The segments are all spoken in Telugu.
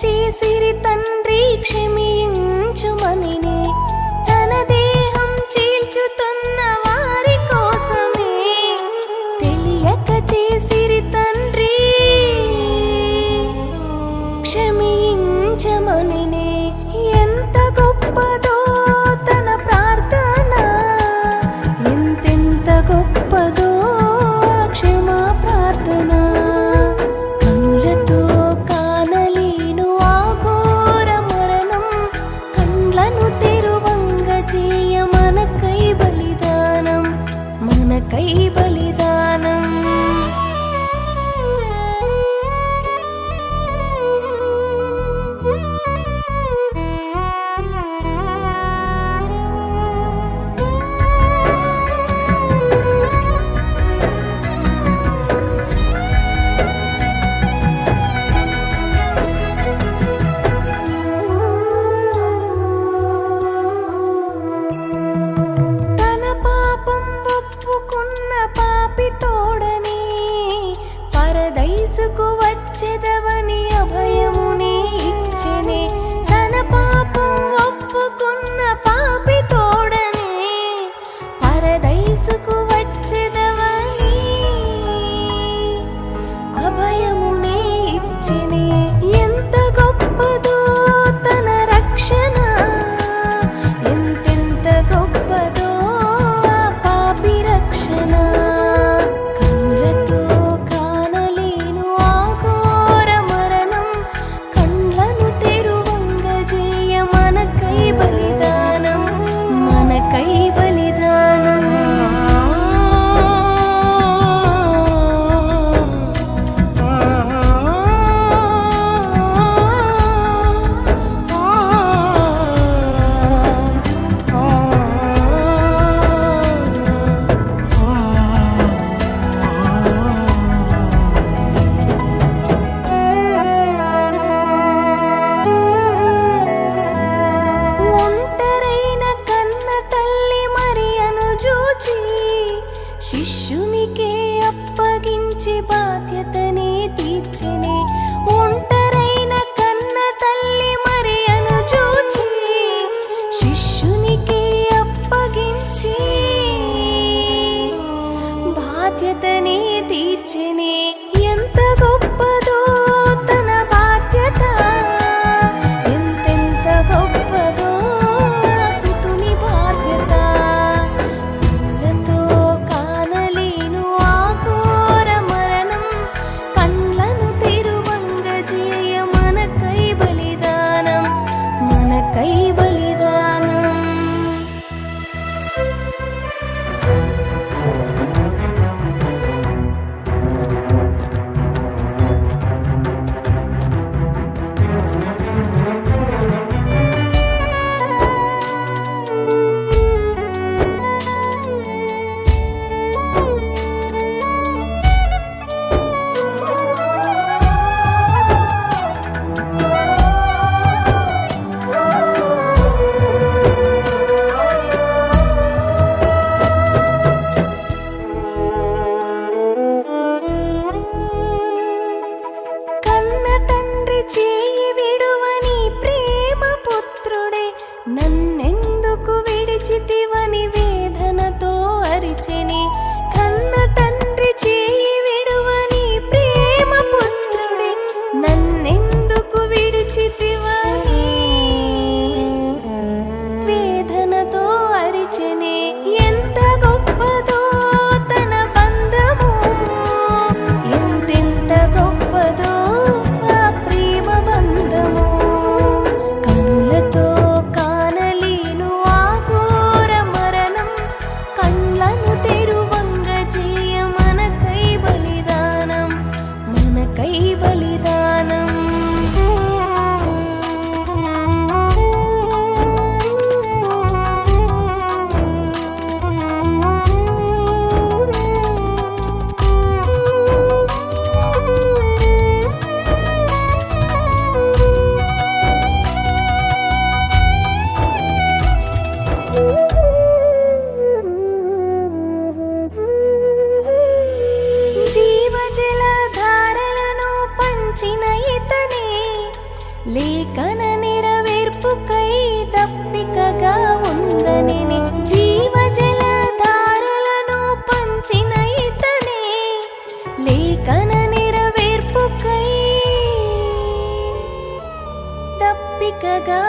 చేసిరి తండ్రి క్షమి వచ్చెదవని అభయముని ఇచ్చనే లేఖన నెరవేర్పుకై దప్పికగా ఉందనని జీవజల ధారలను పంచిన ఇతనే. లేఖన నెరవేర్పుకై దప్పికగా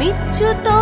మిచ్చుతో